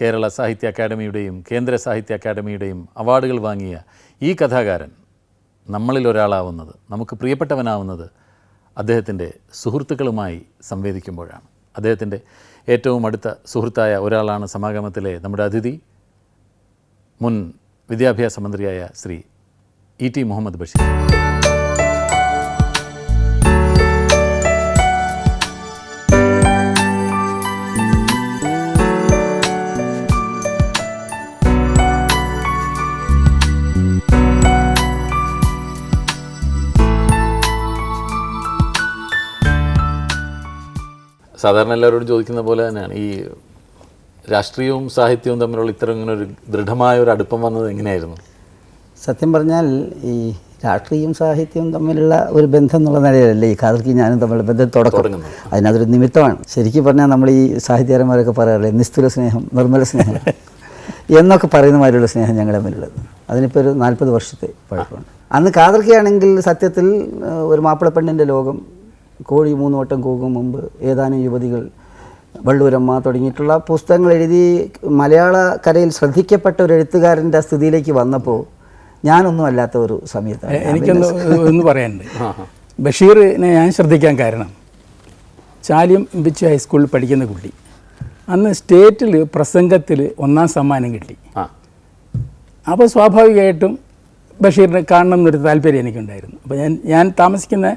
കേരള സാഹിത്യ അക്കാദമിയുടെയും കേന്ദ്ര സാഹിത്യ അക്കാദമിയുടെയും അവാർഡുകൾ വാങ്ങിയ ഈ കഥാകാരൻ നമ്മളിൽ ഒരാളാവുന്നത് നമുക്ക് പ്രിയപ്പെട്ടവനാവുന്നത് അദ്ദേഹത്തിന്റെ സുഹൃത്തുക്കളുമായി സംവേദിക്കുമ്പോഴാണ്. അദ്ദേഹത്തിന്റെ ഏറ്റവും അടുത്ത സുഹൃത്തായ ഒരാളാണ് സമാഗമത്തിലെ നമ്മുടെ അതിഥി മുൻ വിദ്യാഭ്യാസ മന്ത്രിയായ ശ്രീ ഇ ടി മുഹമ്മദ് ബഷീർ. സാധാരണ എല്ലാവരോടും ചോദിക്കുന്ന പോലെ തന്നെയാണ്. ഈ രാഷ്ട്രീയവും സാഹിത്യവും തമ്മിലുള്ള ഇത്തരം ഇങ്ങനെ ഒരു ദൃഢമായ ഒരു അടുപ്പം വന്നത് എങ്ങനെയായിരുന്നു? സത്യം പറഞ്ഞാൽ ഈ രാഷ്ട്രീയവും സാഹിത്യവും തമ്മിലുള്ള ഒരു ബന്ധം എന്നുള്ള നിലയിലല്ലേ ഈ കാതൽക്ക് ഞാനും തമ്മിലുള്ള ബന്ധം തുടക്കം. അതിനതൊരു നിമിത്തമാണ്. ശരിക്കും പറഞ്ഞാൽ നമ്മൾ ഈ സാഹിത്യകാരന്മാരൊക്കെ പറയാറില്ലേ നിസ്തുല സ്നേഹം നിർമ്മല സ്നേഹം എന്നൊക്കെ പറയുന്ന മാതിരിയുള്ള സ്നേഹം ഞങ്ങൾ തമ്മിലുള്ളത്. അതിനിപ്പോൾ ഒരു നാൽപ്പത് വർഷത്തെ പഴക്കമുണ്ട്. അന്ന് കാതർക്കിയാണെങ്കിൽ സത്യത്തിൽ ഒരു മാപ്പിളപ്പെണ്ണിന്റെ ലോകം കോഴി മൂന്ന് വട്ടം കൂകും മുമ്പ് ഏതാനും യുവതികൾ വള്ളൂരമ്മ തുടങ്ങിയിട്ടുള്ള പുസ്തകങ്ങൾ എഴുതി മലയാള കരയിൽ ശ്രദ്ധിക്കപ്പെട്ട ഒരു എഴുത്തുകാരന്റെ സ്ഥിതിയിലേക്ക് വന്നപ്പോൾ ഞാനൊന്നും അല്ലാത്ത ഒരു സമയത്താണ് എനിക്കൊന്ന് ഒന്ന് പറയാനുണ്ട്. ബഷീറിനെ ഞാൻ ശ്രദ്ധിക്കാൻ കാരണം ചാലിയം ബിച്ച് ഹൈസ്കൂളിൽ പഠിക്കുന്ന കുട്ടി. അന്ന് സ്റ്റേറ്റിൽ പ്രസംഗത്തിൽ ഒന്നാം സമ്മാനം കിട്ടി. അപ്പോൾ സ്വാഭാവികമായിട്ടും ബഷീറിനെ കാണണം എന്നൊരു താല്പര്യം എനിക്കുണ്ടായിരുന്നു. അപ്പോൾ ഞാൻ ഞാൻ താമസിക്കുന്ന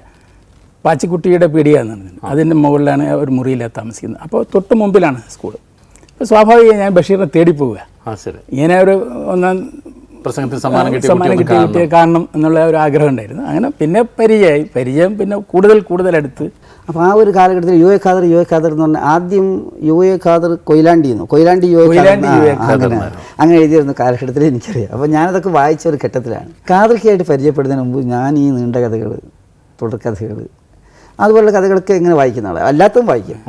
പാച്ചിക്കുട്ടിയുടെ പീടികയെന്നാണ് അതിന്റെ മുകളിലാണ് ഒരു മുറിയിലാണ് താമസിക്കുന്നത്. അപ്പോൾ തൊട്ട് മുമ്പിലാണ് സ്കൂൾ അപ്പോൾ സ്വാഭാവികമായി ഞാൻ ബഷീറിനെ തേടി പോവുക. ഇങ്ങനെ ഒരു ഒന്നാം പ്രസംഗത്തിൽ സമ്മാനം കിട്ടിയ സമ്മാനം കിട്ടിയ കാണണം. എന്നുള്ള ഒരു ആഗ്രഹം ഉണ്ടായിരുന്നു. അങ്ങനെ പിന്നെ പരിചയമായി. പരിചയം പിന്നെ കൂടുതൽ കൂടുതൽ അടുത്ത്. അപ്പോൾ ആ ഒരു കാലഘട്ടത്തിൽ U A Khader U A Khader എന്ന് പറഞ്ഞാൽ ആദ്യം യു എ ഖാദർ കൊയിലാണ്ടി എന്ന് കൊയിലാണ്ടി യു എ അങ്ങനെ അങ്ങനെ എഴുതിയിരുന്ന കാലഘട്ടത്തിൽ എനിക്കറിയാം. അപ്പോൾ ഞാനതൊക്കെ വായിച്ച ഒരു ഘട്ടത്തിലാണ്. ഖാദർക്കായിട്ട് പരിചയപ്പെടുന്നതിന് മുമ്പ് ഞാൻ ഈ നീണ്ട കഥകൾ തുടർക്കഥകൾ അതുപോലുള്ള കഥകളൊക്കെ ഇങ്ങനെ വായിക്കുന്ന ആളാണ് അല്ലാത്തതും വായിക്കും.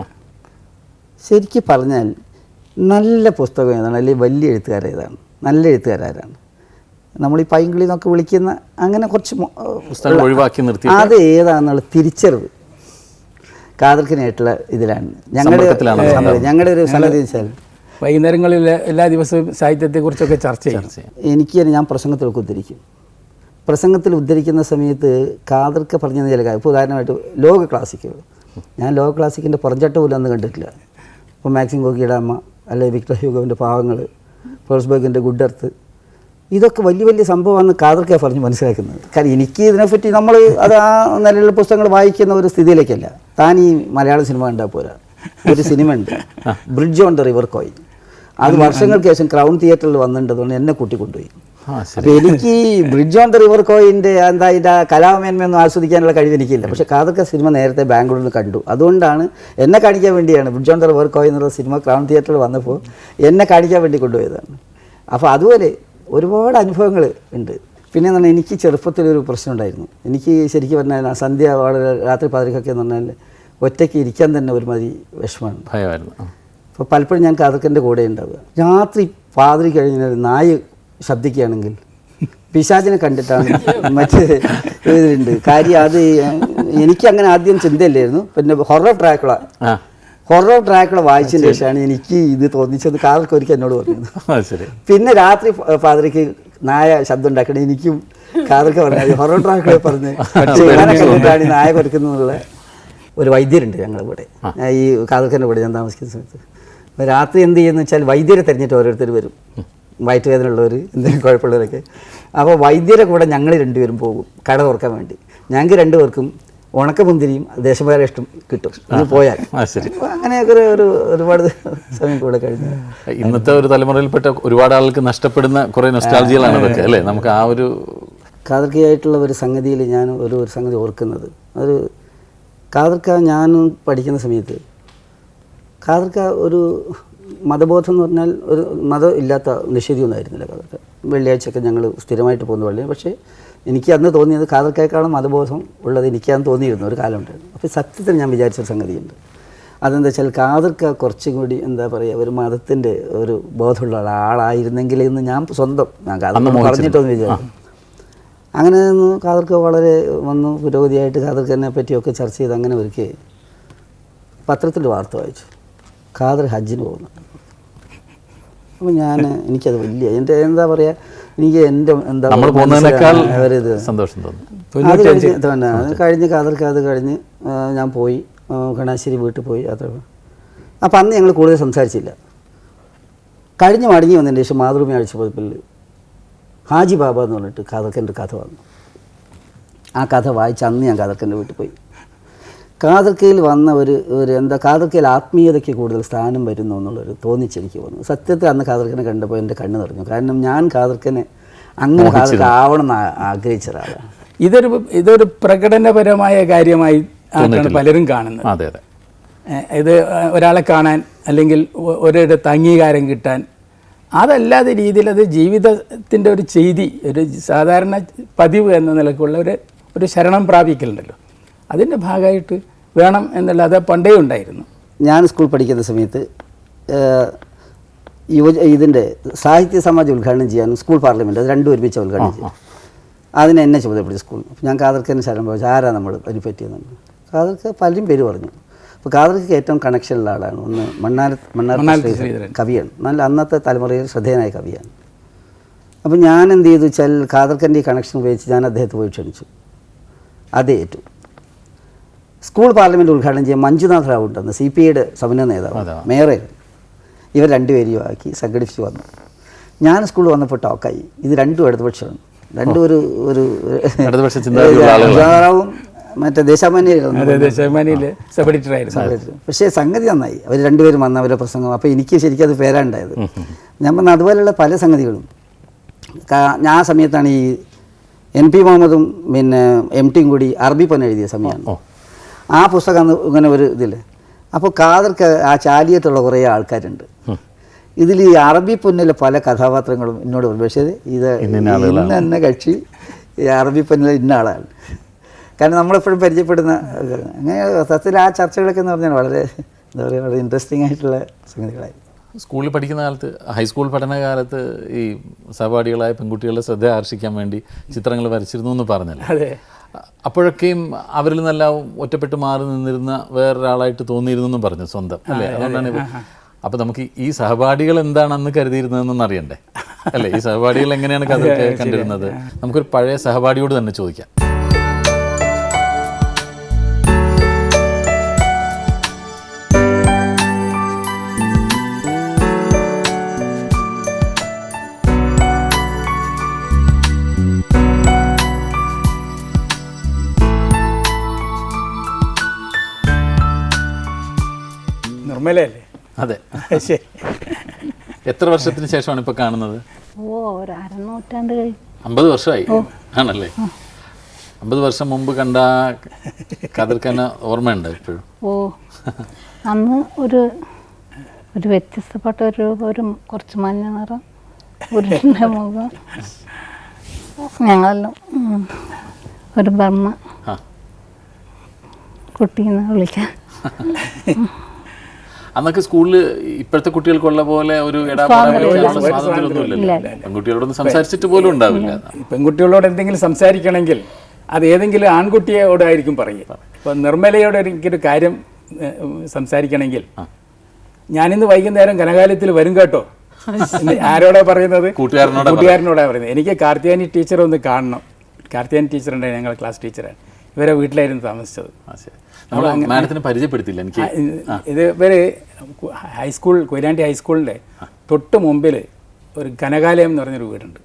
ശരിക്കും പറഞ്ഞാൽ നല്ല പുസ്തകം ഏതാണ്? അല്ലെങ്കിൽ വലിയ എഴുത്തുകാരേതാണ് നല്ല എഴുത്തുകാരാരാണ് നമ്മൾ ഈ പൈങ്കിളി എന്നൊക്കെ വിളിക്കുന്ന അങ്ങനെ കുറച്ച് ഒഴിവാക്കി നിർത്തി അത് ഏതാണെന്നുള്ള തിരിച്ചറിവ് കാതർക്കിനായിട്ടുള്ള ഇതിലാണ്. ഞങ്ങളുടെ ഞങ്ങളുടെ ഒരു സംഗതി വെച്ചാൽ വൈകുന്നേരങ്ങളിൽ എല്ലാ ദിവസവും സാഹിത്യത്തെക്കുറിച്ചൊക്കെ ചർച്ച ചെയ്യും. എനിക്ക് തന്നെ ഞാൻ പ്രസംഗത്തിലൊക്കെ ഉദ്ധരിക്കും. പ്രസംഗത്തിൽ ഉദ്ധരിക്കുന്ന സമയത്ത് കാതർക്ക് പറഞ്ഞ ചില കാര്യം ഇപ്പോൾ ഉദാഹരണമായിട്ട് ലോക ക്ലാസിക്കുകൾ ഞാൻ ലോക ക്ലാസിക്കിന്റെ പുറഞ്ചട്ട പോലും അന്ന് കണ്ടിട്ടില്ല. ഇപ്പോൾ മാക്സിം ഗോക്കിയുടെ അമ്മ അല്ലെങ്കിൽ വിക്ടർ ഹ്യൂഗോവിന്റെ പാവങ്ങൾ പേഴ്സ്ബർഗിന്റെ ഗുഡ് എർത്ത് ഇതൊക്കെ വലിയ വലിയ സംഭവമാണ് കാതർക്കെ പറഞ്ഞ് മനസ്സിലാക്കുന്നത്. കാരണം എനിക്ക് ഇതിനെപ്പറ്റി നമ്മൾ അത് ആ നിലയിലുള്ള പുസ്തകങ്ങൾ വായിക്കുന്ന ഒരു സ്ഥിതിയിലേക്കല്ല. താൻ ഈ മലയാള സിനിമ കണ്ടാൽ പോരാ. ഒരു സിനിമ ഉണ്ട്. Bridge on the river Kwai അത് വർഷങ്ങൾക്ക് ശേഷം ക്രൗൺ തിയേറ്ററിൽ വന്നിട്ടുണ്ടതുകൊണ്ട് എന്നെ കൂട്ടി കൊണ്ടുപോയി ആ ശരി അപ്പൊ എനിക്ക് ബ്രിഡ്ജ് ഓൺ ദ റിവർ കോയിന്റെ എന്താ അതിന്റെ കലാമേന്മയൊന്നും ആസ്വദിക്കാനുള്ള കഴിവ് എനിക്കില്ല. പക്ഷെ കാതൊക്കെ സിനിമ നേരത്തെ ബാംഗ്ലൂരിൽ കണ്ടു. അതുകൊണ്ടാണ് എന്നെ കാണിക്കാൻ വേണ്ടിയാണ് bridge on the river Kwai എന്നുള്ള സിനിമ ക്രൗൺ തിയേറ്ററിൽ വന്നപ്പോൾ എന്നെ കാണിക്കാൻ വേണ്ടി കൊണ്ടുപോയതാണ് അപ്പോൾ അതുപോലെ ഒരുപാട് അനുഭവങ്ങൾ ഉണ്ട്. പിന്നെ എന്ന് പറഞ്ഞാൽ എനിക്ക് ചെറുപ്പത്തിലൊരു പ്രശ്നം ഉണ്ടായിരുന്നു. എനിക്ക് ശരിക്കും പറഞ്ഞാൽ സന്ധ്യ വളരെ രാത്രി പതിനൊക്കെ എന്ന് പറഞ്ഞാൽ ഒറ്റയ്ക്ക് ഇരിക്കാൻ തന്നെ ഒരുമാതിരി വിഷമമാണ്. ഭയമായിരുന്നു. അപ്പോൾ പലപ്പോഴും ഞാൻ കാതക്കന്റെ കൂടെ ഉണ്ടാവുക. രാത്രി പാതിരി കഴിഞ്ഞാൽ നായ ശബ്ദിക്കുകയാണെങ്കിൽ. പിശാചിനെ കണ്ടിട്ടാണ് മറ്റേ ഇതിലുണ്ട് കാര്യം അത് എനിക്ക് അങ്ങനെ ആദ്യം ചിന്തയില്ലായിരുന്നു. പിന്നെ ഹൊറർ ട്രാക്കുള ഹൊറർ ട്രാക്കുള വായിച്ചതിന് ശേഷമാണ് എനിക്ക് ഇത് തോന്നിച്ചത്. കാലൊക്കെ ഒരിക്കൽ എന്നോട് പറഞ്ഞത് പിന്നെ രാത്രി പാതിരിക്ക് നായ ശബ്ദം ഉണ്ടാക്കണേ എനിക്കും കാതൊക്കെ പറഞ്ഞത് ഹൊറർ ട്രാക്കുകളെ പറഞ്ഞ് കണ്ടിട്ടാണ് ഈ നായ കൊടുക്കുന്നുള്ള ഒരു വൈദ്യരുണ്ട് ഞങ്ങളുടെ ഞാൻ ഈ കാതൽക്കന്റെ ഇവിടെ ഞാൻ താമസിക്കുന്ന സമയത്ത്. രാത്രി എന്ത് ചെയ്യുന്ന വെച്ചാൽ വൈദ്യരെ തിരഞ്ഞിട്ട് ഓരോരുത്തർ വരും. വയറ്റുവേദന ഉള്ളവർ എന്തെങ്കിലും കുഴപ്പമുള്ളവരൊക്കെ. അപ്പോൾ വൈദ്യരെ കൂടെ ഞങ്ങൾ രണ്ടുപേരും പോകും കട തുറക്കാൻ വേണ്ടി. ഞങ്ങൾക്ക് രണ്ടുപേർക്കും ഉണക്കമുന്തിരിയും ദേശപര ഇഷ്ടം കിട്ടും. അത് പോയാൽ അങ്ങനെയൊക്കെ ഒരു ഒരു ഒരുപാട് സമയം കൂടെ കഴിഞ്ഞു. ഇന്നത്തെ ഒരു തലമുറയിൽപ്പെട്ട ഒരുപാട് ആൾക്ക് നഷ്ടപ്പെടുന്ന കുറേ നൊസ്റ്റാൾജികളാണ് അതൊക്കെ അല്ലേ? നമുക്ക് ആ ഒരു കാതർക്കിയായിട്ടുള്ള ഒരു സംഗതിയിൽ ഞാൻ ഒരു ഒരു സംഗതി ഓർക്കുന്നത്. ഒരു കാതർക്ക ഞാൻ പഠിക്കുന്ന സമയത്ത് കാതർക്ക ഒരു മതബോധം എന്ന് പറഞ്ഞാൽ ഒരു മതം ഇല്ലാത്ത നിഷേധിയൊന്നും ആയിരുന്നില്ല കാതർക്ക വെള്ളിയാഴ്ചയൊക്കെ ഞങ്ങൾ സ്ഥിരമായിട്ട് പോകുന്ന പള്ളി പക്ഷേ എനിക്ക് അന്ന് തോന്നിയത് കാതർക്കേക്കാളും മതബോധം ഉള്ളത് എനിക്കന്ന് തോന്നിയിരുന്നു ഒരു കാലമുണ്ടായിരുന്നു അപ്പോൾ സത്യത്തിൽ ഞാൻ വിചാരിച്ചൊരു സംഗതിയുണ്ട്. അതെന്താ വെച്ചാൽ കാതർക്ക കുറച്ചും കൂടി എന്താ പറയുക ഒരു മതത്തിന്റെ ഒരു ബോധമുള്ള ആളായിരുന്നെങ്കിൽ എന്ന് ഞാൻ സ്വന്തം ഞാൻ കാതർക്ക പറഞ്ഞിട്ടൊന്നും വിചാരിച്ചു അങ്ങനെ നിന്ന് കാതർക്ക് വളരെ വന്നു. പുരോഗതിയായിട്ട് കാതർക്കനെ പറ്റിയൊക്കെ ചർച്ച ചെയ്ത് അങ്ങനെ ഒരുക്കി. പത്രത്തിൽ വാർത്ത വായിച്ചു. ഖാദർ ഹജ്ജിന് പോകുന്നു. അപ്പോൾ ഞാൻ എനിക്കത് വലിയ എന്റെ എന്താ പറയുക എനിക്ക് എന്റെ എന്താ പറയുക, സന്തോഷം തോന്നുന്നു അത് കഴിഞ്ഞ് തന്നെ അത് കഴിഞ്ഞ് കാതർക്ക് അത് കഴിഞ്ഞ് ഞാൻ പോയി. കണാശ്ശേരി വീട്ടിൽ പോയി അത്ര അപ്പം അന്ന് ഞങ്ങൾ കൂടുതൽ സംസാരിച്ചില്ല. കഴിഞ്ഞ് മടങ്ങി വന്നതിന് ശേഷം മാതൃഭൂമി ആഴ്ചപ്പതിപ്പിൽ ഹാജി ബാബ എന്ന് പറഞ്ഞിട്ട് കഥക്കന്റെ കഥ വന്നു. ആ കഥ വായിച്ച് അന്ന് ഞാൻ കഥക്കന്റെ വീട്ടിൽ പോയി. കാതർക്കയിൽ വന്ന ഒരു ഒരു എന്താ കാതർക്കയിൽ ആത്മീയതയ്ക്ക് കൂടുതൽ സ്ഥാനം വരുന്നു എന്നുള്ളൊരു തോന്നിച്ചെനിക്ക് വന്നു സത്യത്തിൽ അന്ന് കാതർക്കനെ കണ്ടപ്പോൾ എന്റെ കണ്ണ് നിറഞ്ഞു. കാരണം ഞാൻ കാതർക്കനെ അങ്ങനെ കാതർക്ക് ആവണം എന്ന് ആഗ്രഹിച്ചതാണ് ആഗ്രഹിച്ച ഒരാളാണ്. ഇതൊരു ഇതൊരു പ്രകടനപരമായ കാര്യമായി ആണ് പലരും കാണുന്നത്. അതെ അതെ. ഇത് ഒരാളെ കാണാൻ അല്ലെങ്കിൽ ഒരിടത്ത് അംഗീകാരം കിട്ടാൻ. അതല്ലാതെ രീതിയിൽ അത് ജീവിതത്തിന്റെ ഒരു ചെയ്തി ഒരു സാധാരണ പതിവ് എന്ന നിലക്കുള്ള ഒരു ഒരു ശരണം പ്രാപിക്കലുണ്ടല്ലോ. അതിന്റെ ഭാഗമായിട്ട് വേണം എന്നല്ലാതെ പണ്ടേ ഉണ്ടായിരുന്നു. ഞാൻ സ്കൂൾ പഠിക്കുന്ന സമയത്ത് യുവജ ഇതിന്റെ സാഹിത്യ സമാജം ഉദ്ഘാടനം ചെയ്യാനും സ്കൂൾ പാർലമെന്റ് അത് രണ്ടും ഒരുമിച്ച് ഉദ്ഘാടനം ചെയ്യും അതിന് എന്നെ ചുമതലപ്പെടുത്തി സ്കൂൾ. ഞാൻ കാതർക്കന് ശരം ചോദിച്ചു ആരാ നമ്മൾ അതിനെ പറ്റിയെന്ന് കാതർക്ക് പലരും പേര് പറഞ്ഞു. അപ്പോൾ കാതർക്ക് ഏറ്റവും കണക്ഷനുള്ള ആളാണ്. ഒന്ന് മണ്ണാര മണ്ണാര കവിയാണ്. നല്ല അന്നത്തെ തലമുറയിൽ ശ്രദ്ധേയനായ കവിയാണ്. അപ്പോൾ ഞാൻ എന്ത് ചെയ്തു വെച്ചാൽ കാതർക്കന്റെ ഈ കണക്ഷൻ ഉപയോഗിച്ച് ഞാൻ അദ്ദേഹത്തെ പോയി ക്ഷണിച്ചു. അതേ ഏറ്റു സ്കൂൾ പാർലമെന്റ് ഉദ്ഘാടനം ചെയ്യാൻ മഞ്ജുനാഥ് റാവു ഉണ്ടെന്ന് സി പി ഐയുടെ സമന്വയ നേതാവ്. മേയറെ ഇവർ രണ്ടുപേരെയും ആക്കി സംഘടിപ്പിച്ച് വന്നു. ഞാൻ സ്കൂളിൽ വന്നപ്പോൾ ടോക്കായി ഇത് രണ്ടും ഇടതുപക്ഷമാണ്. രണ്ടും ഒരു ഒരു. റാവും മറ്റേ എഡിറ്ററായിരുന്നു പക്ഷേ സംഗതി നന്നായി. അവർ രണ്ടുപേരും വന്ന അവരുടെ പ്രസംഗം. അപ്പോൾ എനിക്ക് ശരിക്കും അത് പേരാണ്ടായത്. ഞാൻ പറഞ്ഞ അതുപോലെയുള്ള പല സംഗതികളും. ഞാൻ ആ സമയത്താണ് ഈ എൻ പി മുഹമ്മദും പിന്നെ എം ടിയും കൂടി അറബി പൊന്നെഴുതിയ സമയമാണ്. ആ പുസ്തകം അന്ന് ഇങ്ങനെ ഒരു ഇതില്ലേ അപ്പോൾ കാതർക്ക് ആ ചാലിയത്തുള്ള കുറേ ആൾക്കാരുണ്ട്. ഇതിൽ ഈ അറബി പൊന്നിലെ പല കഥാപാത്രങ്ങളും എന്നോട് പറഞ്ഞു പക്ഷേ ഇത് ഇന്ന തന്നെ കക്ഷി ഈ അറബി പൊന്നിലെ ഇന്ന ആളാണ്. കാരണം നമ്മളെപ്പോഴും പരിചയപ്പെടുന്ന അങ്ങനെ സത്യത്തിൽ ആ ചർച്ചകളൊക്കെ എന്ന് പറഞ്ഞാൽ വളരെ എന്താ പറയുക വളരെ ഇൻട്രസ്റ്റിംഗ് ആയിട്ടുള്ള സംഗതികളായി. സ്കൂളിൽ പഠിക്കുന്ന കാലത്ത് ഹൈസ്കൂൾ പഠനകാലത്ത് ഈ സഹപാഠികളായ പെൺകുട്ടികളുടെ ശ്രദ്ധ ആകർഷിക്കാൻ വേണ്ടി ചിത്രങ്ങൾ വരച്ചിരുന്നു എന്ന് പറഞ്ഞല്ലോ? അതെ. അപ്പോഴൊക്കെയും അവരിൽ നല്ല ഒറ്റപ്പെട്ട് മാറി നിന്നിരുന്ന വേറൊരാളായിട്ട് തോന്നിയിരുന്നു എന്നും പറഞ്ഞു സ്വന്തം അല്ലേ? അതുകൊണ്ടാണ് അപ്പൊ നമുക്ക് ഈ സഹപാഠികൾ എന്താണെന്ന് കരുതിയിരുന്നതെന്നൊന്നും അറിയണ്ടേ? അല്ലേ? ഈ സഹപാഠികൾ എങ്ങനെയാണ് കഥ കണ്ടിരുന്നത്? നമുക്കൊരു പഴയ സഹപാഠിയോട് തന്നെ ചോദിക്കാം. നിർമ്മലയല്ലേ അതെ. ശരി. എത്ര വർഷത്തിന് ശേഷമാണ് ഇപ്പൊ കാണുന്നത്? ഓ ഒരു അരനൂറ്റാണ്ട് കഴിഞ്ഞു. അമ്പത് വർഷമായി. ആണല്ലേ? അമ്പത് വർഷം മുമ്പ് കണ്ട കതിർക്കന ഓർമ്മയുണ്ട് ഇപ്പോഴും? ഓ. അന്ന് ഒരു ഒരു വ്യത്യസ്തപ്പെട്ട ഒരു ഒരു കുറച്ച് മഞ്ഞ നിറം പുരുഷന്റെ മുഖം ഞങ്ങളെല്ലാം ഉം, ഒരു ബർമ്മ ആ. കുട്ടീന്ന് വിളിക്കാൻ. അന്നൊക്കെ സ്കൂളിൽ ഇപ്പോഴത്തെ കുട്ടികൾക്കുള്ള പോലെ ഒരു ഇടാപാടാനുള്ള സ്വാതന്ത്ര്യമൊന്നും ഇല്ലല്ലോ പെൺകുട്ടികളോടൊന്നും സംസാരിച്ചിട്ട് പോലും ഉണ്ടാവില്ല. പെൺകുട്ടികളോട് എന്തെങ്കിലും സംസാരിക്കണമെങ്കിൽ അത് ഏതെങ്കിലും ആൺകുട്ടിയോടായിരിക്കും പറയുക. ഇപ്പം നിർമ്മലയോട് എനിക്കൊരു കാര്യം സംസാരിക്കണമെങ്കിൽ. ഞാനിന്ന് വൈകുന്നേരം കനകാലയത്തിൽ വരും കേട്ടോ. ആരോടാ പറയുന്നത്? കൂട്ടുകാരനോടാ പറയുന്നത്. എനിക്ക് കാർത്തിയാനി ടീച്ചറെ ഒന്ന് കാണണം. കാർത്തിയാനി ടീച്ചറുണ്ട് ഞങ്ങൾ ക്ലാസ് ടീച്ചറാണ്. ഇവരെ വീട്ടിലായിരുന്നു താമസിച്ചത്. ആ, ശരി. നമ്മൾ മാഡത്തിന് പരിചയപ്പെടുത്തില്ല എനിക്ക് ഇത് ഇവർ ഹൈസ്കൂൾ കൊയിലാണ്ടി ഹൈസ്കൂളിന്റെ തൊട്ട് മുമ്പിൽ ഒരു കനകാലയം എന്ന് പറഞ്ഞൊരു വീടുണ്ട്.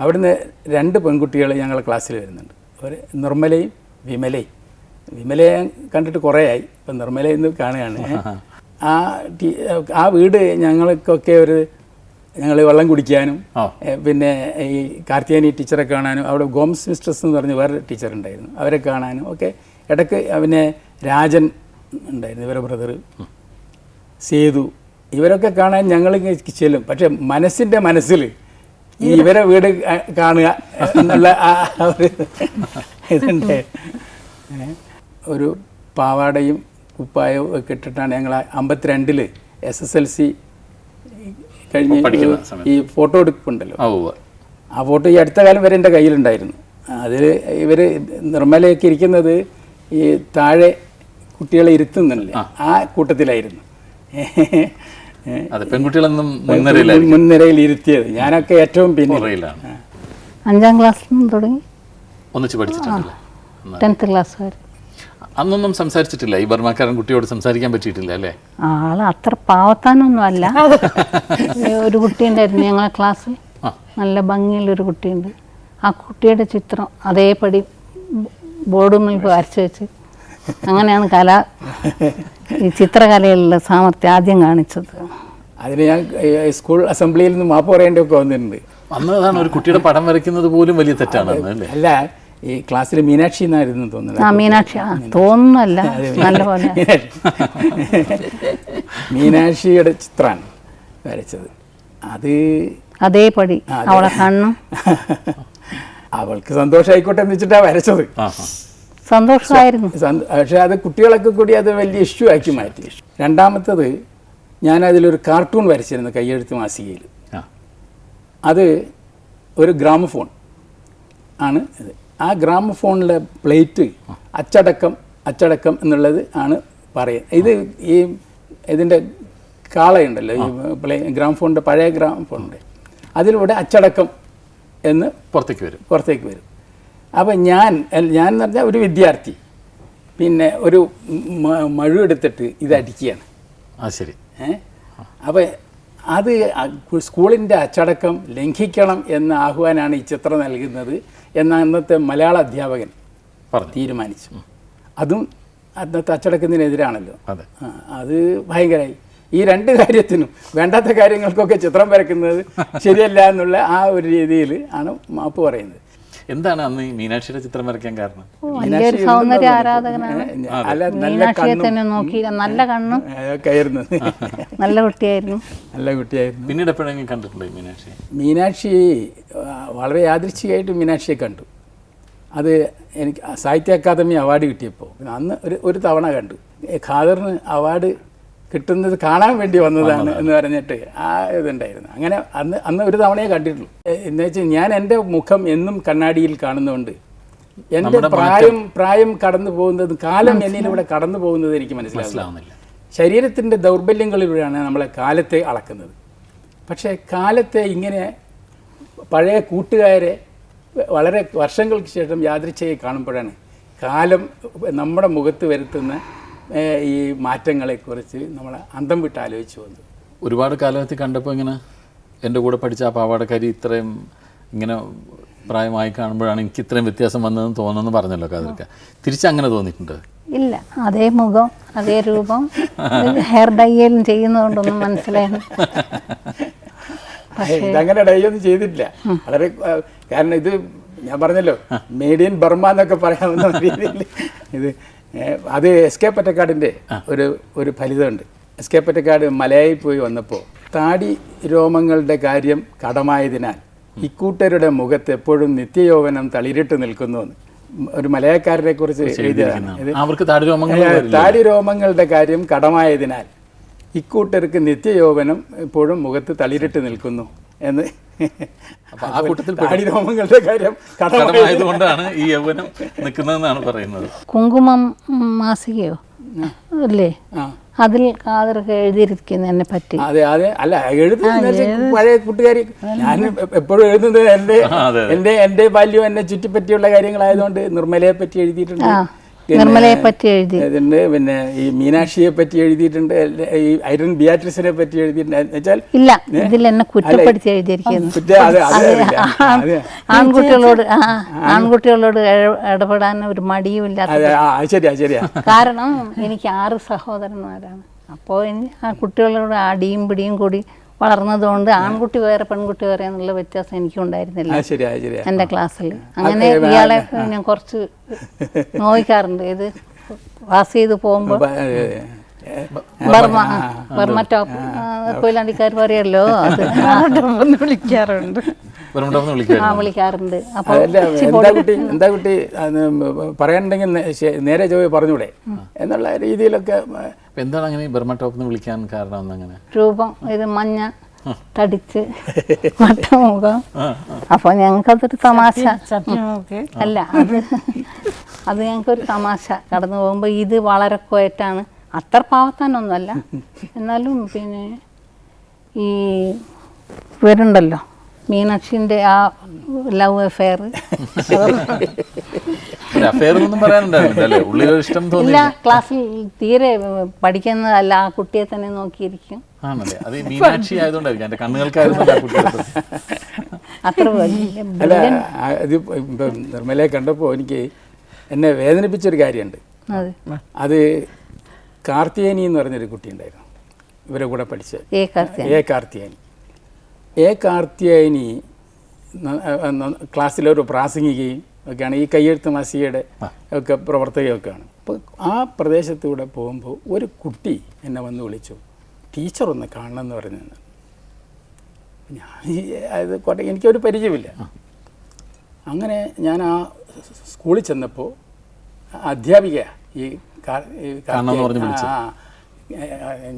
അവിടുന്ന് രണ്ട് പെൺകുട്ടികൾ ഞങ്ങളെ ക്ലാസ്സിൽ വരുന്നുണ്ട്. ഒരു നിർമ്മലയും വിമലയും. വിമലയെ കണ്ടിട്ട് കുറേ ആയി ഇപ്പം നിർമ്മലയെന്ന് കാണുകയാണ്. ആ ടീ ആ വീട് ഞങ്ങൾക്കൊക്കെ ഒരു ഞങ്ങൾ വെള്ളം കുടിക്കാനും പിന്നെ ഈ കാർത്തിയാനി ടീച്ചറെ കാണാനും അവിടെ ഗോംസ് മിസ്ട്രസ് എന്ന് പറഞ്ഞ് വേറെ ടീച്ചർ ഉണ്ടായിരുന്നു അവരെ കാണാനും ഒക്കെ ഇടയ്ക്ക് പിന്നെ രാജൻ ഉണ്ടായിരുന്നു ഇവരെ ബ്രദർ സേതു. ഇവരൊക്കെ കാണാൻ ഞങ്ങൾ ചെല്ലും. പക്ഷെ മനസ്സിന്റെ മനസ്സിൽ ഇവരെ വീട് കാണുക എന്നുള്ള ആ ഒരു ഇതുണ്ട്. ഒരു പാവാടയും കുപ്പായവും ഒക്കെ ഇട്ടിട്ടാണ് ഞങ്ങൾ അമ്പത്തിരണ്ടിൽ എസ് എസ് എൽ സി കഴിഞ്ഞ്. ഈ ഫോട്ടോ എടുപ്പുണ്ടല്ലോ. ആ ആ ഫോട്ടോ ഈ അടുത്ത കാലം വരെ എന്റെ കയ്യിലുണ്ടായിരുന്നു. അതിൽ ഇവർ നിർമ്മലയൊക്കെ ഇരിക്കുന്നത് ഈ താഴെ കുട്ടികളെ ഇരുത്തുന്നില്ല. ആ. കൂട്ടത്തിലായിരുന്നു. അത് പെൺകുട്ടികളൊന്നും മുൻനിരയിൽ ഇരുത്തിയത് ഞാനൊക്കെ ഏറ്റവും പിന്നെ പുറയിലാണ് അഞ്ചാം ക്ലാസ് തുടങ്ങി. ഒന്നിച്ച് പഠിച്ചിട്ടുണ്ടല്ലേ. ടെൻത്ത് ക്ലാസ് വരെ അന്നൊന്നും സംസാരിച്ചിട്ടില്ല. ഈ ബർമാക്കാരൻ കുട്ടിയോട് സംസാരിക്കാൻ പറ്റിയിട്ടില്ല അല്ലേ? ആൾ അത്ര പാവത്താനൊന്നും അല്ല. ഒരു കുട്ടിയുണ്ടായിരുന്നു ഞങ്ങളെ ക്ലാസ്സിൽ. നല്ല ഭംഗിയുള്ളൊരു കുട്ടിയുണ്ട്. ആ കുട്ടിയുടെ ചിത്രം അതേപടി ബോർഡ് മുന്നിൽ വരച്ചു വെച്ച് അങ്ങനെയാണ് കല ഈ ചിത്രകലയിലുള്ള സാമർഥ്യം ആദ്യം കാണിച്ചത്. അതിന് ഞാൻ സ്കൂൾ അസംബ്ലിയിൽ നിന്ന് മാപ്പ് പറയേണ്ടിയൊക്കെ വന്നിട്ടുണ്ട്. അന്ന് ഒരു കുട്ടിയുടെ പടം വരയ്ക്കുന്നത് പോലും വലിയ തെറ്റാണ് അല്ല? ഈ ക്ലാസ്സിൽ മീനാക്ഷി എന്നായിരുന്നു തോന്നുന്നത്. ആ മീനാക്ഷി ആ തോന്നുന്നല്ല നല്ല പോലെ. മീനാക്ഷിയുടെ ചിത്രമാണ് വരച്ചത്. അത് അതേപടി അവളെ കാണണം. അവൾക്ക് സന്തോഷമായിക്കോട്ടെ എന്ന് വെച്ചിട്ടാണ് വരച്ചത്. സന്തോഷമായിരുന്നു. സന്ത- പക്ഷേ അത് കുട്ടികളൊക്കെ കൂടി അത് വലിയ ഇഷ്യൂ ആക്കി മാറ്റി. രണ്ടാമത്തത് ഞാനതിലൊരു കാർട്ടൂൺ വരച്ചിരുന്നു കയ്യെഴുത്ത് മാസികയിൽ. അത് ഒരു ഗ്രാമഫോൺ ആണ് ഇത്. ആ ഗ്രാമഫോണിലെ പ്ലേറ്റ് അച്ചടക്കം അച്ചടക്കം എന്നുള്ളത് ആണ് പറയുന്നത്. ഇത് ഈ ഇതിന്റെ കാളയുണ്ടല്ലോ ഈ പ്ലേ ഗ്രാമഫോണിന്റെ പഴയ ഗ്രാമഫോണിന്റെ. അതിലൂടെ അച്ചടക്കം എന്ന് പുറത്തേക്ക് വരും. പുറത്തേക്ക് വരും. അപ്പം ഞാൻ ഞാൻ എന്ന് പറഞ്ഞാൽ ഒരു വിദ്യാർത്ഥി. പിന്നെ ഒരു മഴുവെടുത്തിട്ട് മഴു എടുത്തിട്ട് ഇത് അടിക്കുകയാണ്. ആ ശരി. അപ്പം അത് അ- സ്കൂളിന്റെ അച്ചടക്കം ലംഘിക്കണം എന്ന ആഹ്വാനാണ് ഈ ചിത്രം നൽകുന്നത് എന്ന അന്നത്തെ മലയാള അധ്യാപകൻ തീരുമാനിച്ചു. അതും അന്നത്തെ അച്ചടക്കത്തിനെതിരാണല്ലോ. അതെ. അത് ഭയങ്കരമായി ഈ രണ്ട് കാര്യത്തിനും വേണ്ടാത്ത കാര്യങ്ങൾക്കൊക്കെ ചിത്രം വരയ്ക്കുന്നത് ശരിയല്ല എന്നുള്ള ആ ഒരു രീതിയിൽ ആണ് മാപ്പ് പറയുന്നത്. എന്താണ് അന്ന് മീനാക്ഷിയുടെ ചിത്രം വരയ്ക്കാൻ കാരണം? വലിയൊരു സൗന്ദര്യ ആരാധകനാണ്. അല്ല നല്ല മീനാക്ഷിയെ തന്നെ നോക്കി നല്ല കണ്ണും. അതൊക്കെ ആയിരുന്നു. നല്ല കുട്ടിയായിരുന്നു. നല്ല കുട്ടിയായിരുന്നു. പിന്നീട് എപ്പോഴെങ്കിലും കണ്ടിട്ടുണ്ടോ ഈ മീനാക്ഷി മീനാക്ഷി ആ, വളരെ യാദൃച്ഛികമായിട്ട് മീനാക്ഷിയെ കണ്ടു. അത് എനിക്ക് സാഹിത്യ അക്കാദമി അവാർഡ് കിട്ടിയപ്പോൾ. അന്ന് ഒരു ഒരു തവണ കണ്ടു. ഏ, ഖാദറിന് അവാർഡ് കിട്ടുന്നത് കാണാൻ വേണ്ടി വന്നതാണ് എന്ന് പറഞ്ഞിട്ട് ആ ഇതുണ്ടായിരുന്നു. അങ്ങനെ അന്ന് അന്ന് ഒരു തവണയേ കണ്ടിട്ടുള്ളൂ. എന്ന് വെച്ചാൽ ഞാൻ എന്റെ മുഖം എന്നും കണ്ണാടിയിൽ കാണുന്നുണ്ട് എന്റെ പ്രായം പ്രായം കടന്നു പോകുന്നത് കാലം എന്നിലൂടെ കടന്നു പോകുന്നത് എനിക്ക് മനസ്സിലാവുന്നു മനസ്സിലാവുന്നില്ല. ശരീരത്തിന്റെ ദൗർബല്യങ്ങളിലൂടെയാണ് നമ്മളെ കാലത്തെ അളക്കുന്നത്. പക്ഷേ കാലത്തെ ഇങ്ങനെ പഴയ കൂട്ടുകാരെ വളരെ വർഷങ്ങൾക്ക് ശേഷം യാദൃച്ഛയെ കാണുമ്പോഴാണ് കാലം നമ്മുടെ മുഖത്ത് വരുത്തുന്ന ഈ മാറ്റങ്ങളെക്കുറിച്ച് നമ്മൾ അന്തം വിട്ട് ആലോചിച്ചു വന്നു ഒരുപാട് കാലത്തിൽ കണ്ടപ്പോൾ ഇങ്ങനെ എന്റെ കൂടെ പഠിച്ച ആ പാവാടക്കാരി ഇത്രയും ഇങ്ങനെ പ്രായമായി കാണുമ്പോഴാണ് എനിക്ക് ഇത്രയും വ്യത്യാസം വന്നതെന്ന് തോന്നുന്നു പറഞ്ഞല്ലോ കാതിർക്ക തിരിച്ചങ്ങനെ തോന്നിയിട്ടുണ്ട്? ഇല്ല അതേ മുഖം അതേ രൂപം ഹെയർ ഡൈയിലും ചെയ്യുന്നതുകൊണ്ടൊന്നും മനസ്സിലായി. ഇതങ്ങനെ ഡൈയൊന്നും ചെയ്തിട്ടില്ല. വളരെ കാരണം ഇത് ഞാൻ പറഞ്ഞല്ലോ മേഡ് ഇൻ ബർമ എന്നൊക്കെ പറയാവുന്ന രീതിയിൽ ഇത് അത് എസ് കെ പറ്റക്കാടിന്റെ ഒരു ഒരു ഫലിതമുണ്ട്. എസ് കെ പറ്റക്കാട് മലയായി പോയി വന്നപ്പോൾ താടി രോമങ്ങളുടെ കാര്യം കടമായതിനാൽ ഇക്കൂട്ടരുടെ മുഖത്ത് എപ്പോഴും നിത്യയൗവനം തളിരിട്ട് നിൽക്കുന്നു എന്ന് ഒരു മലയാക്കാരനെ കുറിച്ച് എഴുതിയതാണ്. അവർക്ക് താടി രോമങ്ങളുടെ കാര്യം കടമായതിനാൽ ഇക്കൂട്ടർക്ക് നിത്യയൗവനം എപ്പോഴും മുഖത്ത് തളിരിട്ട് നിൽക്കുന്നു. എന്ന്. ആ കൂട്ടത്തിൽ രോമങ്ങളുടെ കാര്യം കടമായതുകൊണ്ടാണ് ഈ യൗവനം നിൽക്കുന്നതെന്നാണ് പറയുന്നത്. കുങ്കുമം മാസികയോ? അല്ലേ? അതിൽ കാതറൊക്കെ എഴുതിയിരിക്കുന്നതിനെ എന്നെ പറ്റി. അതെ അതെ. അല്ല എഴുതുന്നത് പഴയ കൂട്ടുകാരി. ഞാൻ എപ്പോഴും എഴുതുന്നത് എന്റെ എന്റെ എന്റെ ബാല്യം എന്നെ ചുറ്റിപ്പറ്റിയുള്ള കാര്യങ്ങളായതുകൊണ്ട് നിർമ്മലയെ പറ്റി എഴുതിയിട്ടുണ്ട്. നിർമ്മലയെ പറ്റി എഴുതി. ഇതിണ്ട് പിന്നെ ഈ മീനാക്ഷിയെ പറ്റി എഴുതിയിട്ടുണ്ട്. ഈ ഐറൻ ബിയാട്രിസിനെ പറ്റി എഴുതിയിട്ടുണ്ട്. വെച്ചാൽ ഇല്ല ഇതിൽ എന്നെ കുറ്റപ്പെടുത്തി എഴുതിയിരിക്കുന്നു. ആൺകുട്ടികളോട് ആൺകുട്ടികളോട് ഇട- ഇടപെടാൻ ഒരു മടിയും ഇല്ലാത്ത ശരിയാ ശരിയാ. കാരണം എനിക്ക് ആറ് സഹോദരന്മാരാണ്. അപ്പോൾ ഇനി ആ കുട്ടികളോട് അടിയും പിടിയും കൂടി വളർന്നതുകൊണ്ട് ആൺകുട്ടി വേറെ പെൺകുട്ടി വേറെ എന്നുള്ള വ്യത്യാസം എനിക്കുണ്ടായിരുന്നില്ല. എന്റെ ക്ലാസ്സിൽ അങ്ങനെ ഇയാളെ ഞാൻ കുറച്ച് നോയിക്കാറുണ്ട്. ഇത് പാസ് ചെയ്ത് പോകുമ്പോൾ ബർമ ബർമ ടോപ്പ്. കൊയിലാണ്ടിക്കാർ പറയല്ലോ അത് വിളിക്കാറുണ്ട്. വിളിക്കാറുണ്ട്. അപ്പോൾ എന്താ കുട്ടി എന്താ കുട്ടി അത് പറയാനുണ്ടെങ്കിൽ നേരെ ചോദ്യം പറഞ്ഞൂടെ? എന്നുള്ള രീതിയിലൊക്കെ എന്താണ് അങ്ങനെ ബർമ ടോപ്പ് എന്ന് വിളിക്കാൻ കാരണം എന്നങ്ങനെ? രൂപം ഇത് മഞ്ഞ തടിച്ച് ഞങ്ങൾക്കതൊരു തമാശ. അല്ല അത് അത് ഞങ്ങൾക്കൊരു തമാശ. കടന്നു പോകുമ്പോൾ ഇത് വളരെ കോയറ്റാണ് അത്ര പാവത്താനൊന്നുമല്ല. എന്നാലും പിന്നെ ഈ ഇവരുണ്ടല്ലോ മീനാക്ഷിന്റെ ആ ലവ് അഫെയർ. ഇല്ല ക്ലാസ്സിൽ തീരെ പഠിക്കുന്നതല്ല ആ കുട്ടിയെ തന്നെ നോക്കിയിരിക്കും. അത്ര നിർമ്മലയെ കണ്ടപ്പോൾ എനിക്ക് എന്നെ വേദനിപ്പിച്ചൊരു കാര്യമുണ്ട്. അതെ. അത് കാർത്തിയേനി എന്ന് പറഞ്ഞൊരു കുട്ടി ഉണ്ടായിരുന്നു ഇവരെ കൂടെ പഠിച്ച എ കാർത്തിയാനി. എ കാർത്തിയായനി ക്ലാസ്സിലൊരു പ്രാസംഗികയും ഒക്കെയാണ്. ഈ കയ്യെഴുത്ത് മാസികയുടെ ഒക്കെ പ്രവർത്തകയൊക്കെയാണ്. അപ്പോൾ ആ പ്രദേശത്തൂടെ പോകുമ്പോൾ ഒരു കുട്ടി എന്നെ വന്ന് വിളിച്ചു. ടീച്ചർ ഒന്ന് കാണണം എന്ന് പറഞ്ഞു ഞാൻ അത് കോട്ടെ എനിക്കൊരു പരിചയമില്ല. അങ്ങനെ ഞാൻ ആ സ്കൂളിൽ ചെന്നപ്പോൾ അധ്യാപിക ഈ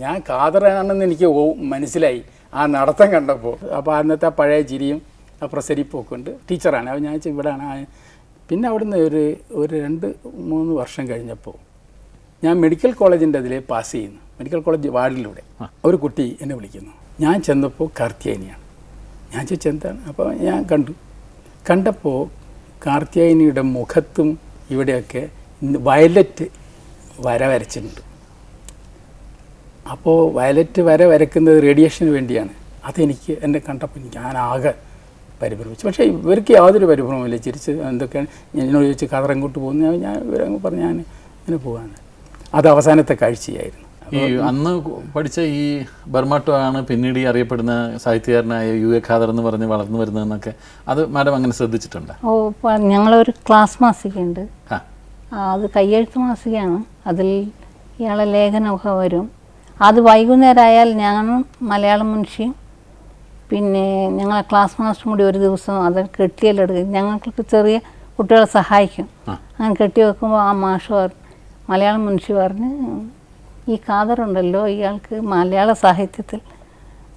ഞാൻ കാതറാണെന്ന് എനിക്ക് മനസ്സിലായി. ആ നടത്തം കണ്ടപ്പോൾ അപ്പോൾ അന്നത്തെ ആ പഴയ ചിരിയും ആ പ്രസരിപ്പൊക്കെ ഉണ്ട്. ടീച്ചറാണ്. അപ്പോൾ ഞാൻ ഇവിടെയാണ് പിന്നെ അവിടുന്ന് ഒരു ഒരു രണ്ട് മൂന്ന് വർഷം കഴിഞ്ഞപ്പോൾ ഞാൻ മെഡിക്കൽ കോളേജിന്റെ അതിൽ പാസ് ചെയ്യുന്നു. മെഡിക്കൽ കോളേജ് വാർഡിലൂടെ. ഒരു കുട്ടി എന്നെ വിളിക്കുന്നു. ഞാൻ ചെന്നപ്പോൾ കാർത്തിയാനിയാണ് ഞാൻ ചോദിച്ചു എന്താണ്? അപ്പോൾ ഞാൻ കണ്ടു. കണ്ടപ്പോൾ കാർത്തിയായനിയുടെ മുഖത്തും ഇവിടെയൊക്കെ വയലറ്റ് വര വരച്ചിട്ടുണ്ട്. അപ്പോൾ വയലറ്റ് വരെ വരക്കുന്നത് റേഡിയേഷന് വേണ്ടിയാണ്. അതെനിക്ക് എന്റെ കണ്ടപ്പോൾ എനിക്ക് ഞാൻ ആകെ പരിഭ്രമിച്ചു. പക്ഷേ ഇവർക്ക് യാതൊരു പരിഭ്രമമില്ല ചിരിച്ച് എന്തൊക്കെയാണ്? ഞാൻ എന്നോട് ചോദിച്ച് കഥർ അങ്ങോട്ട് പോകുന്നു. ഞാൻ ഇവരങ്ങ് പറഞ്ഞു ഞാൻ ഇങ്ങനെ പോവാണ്. അത് അവസാനത്തെ കാഴ്ചയായിരുന്നു. ഈ അന്ന് പഠിച്ച ഈ ബർമാട്ടോ ആണ് പിന്നീട് ഈ അറിയപ്പെടുന്ന സാഹിത്യകാരനായ യു എ ഖാദർ എന്ന് പറഞ്ഞ് വളർന്നു വരുന്നതെന്നൊക്കെ അത് മാഡം അങ്ങനെ ശ്രദ്ധിച്ചിട്ടുണ്ട്? ഓ ഞങ്ങളൊരു ക്ലാസ് മാസികയുണ്ട്. അത് കയ്യെഴുത്ത് മാസികയാണ്. അതിൽ ഇയാളെ ലേഖനമൊക്കെ വരും. അത് വൈകുന്നേരമായാൽ ഞാനും മലയാളം മനുഷ്യയും പിന്നെ ഞങ്ങളെ ക്ലാസ് മാസ്റ്ററും കൂടി ഒരു ദിവസം അത് കെട്ടിയെടുക്കും ഞങ്ങൾക്ക് ചെറിയ കുട്ടികളെ സഹായിക്കും. അങ്ങനെ കെട്ടി വെക്കുമ്പോൾ ആ മാഷ് പറഞ്ഞു മലയാളം മനുഷ്യ പറഞ്ഞ് ഈ കാതറുണ്ടല്ലോ ഇയാൾക്ക് മലയാള സാഹിത്യത്തിൽ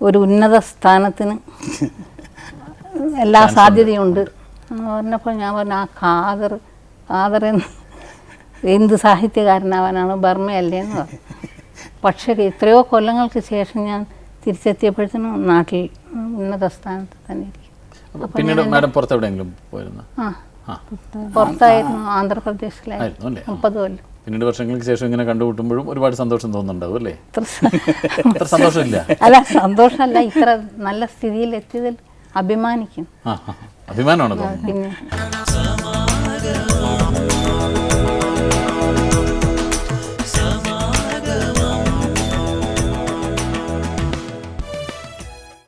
ഒരു ഉന്നത സ്ഥാനത്തിന് എല്ലാ സാധ്യതയുണ്ട്. എന്ന് പറഞ്ഞപ്പോൾ ഞാൻ പറഞ്ഞു ആ ഖാദർ ഖാദർ എന്ന് എന്ത് സാഹിത്യകാരനാവാനാണ്? ബർമ്മയല്ലേ? എന്ന് പറഞ്ഞു. പക്ഷേ എത്രയോ കൊല്ലങ്ങൾക്ക് ശേഷം ഞാൻ തിരിച്ചെത്തിയപ്പോഴത്തേനും നാട്ടിൽ ഉന്നത സ്ഥാനത്ത് തന്നെ പിന്നീട് മാഡം പുറത്തെവിടെയെങ്കിലും പോയിരുന്നു? ആ ആ. പുറത്തായിരുന്നു ആന്ധ്രാപ്രദേശിലായിരുന്നു. മുപ്പത് കൊല്ലം. പിന്നീട് വർഷങ്ങൾക്ക് ശേഷം ഇങ്ങനെ കണ്ടുമുട്ടുമ്പോഴും ഒരുപാട് സന്തോഷം തോന്നുന്നുണ്ടാവും അല്ലേ? ഇത്ര സന്തോഷമില്ല? അല്ല സന്തോഷമല്ല ഇത്ര നല്ല സ്ഥിതിയിൽ എത്തിയതിൽ അഭിമാനിക്കും അഭിമാനമാണ് തോന്നുന്നത്?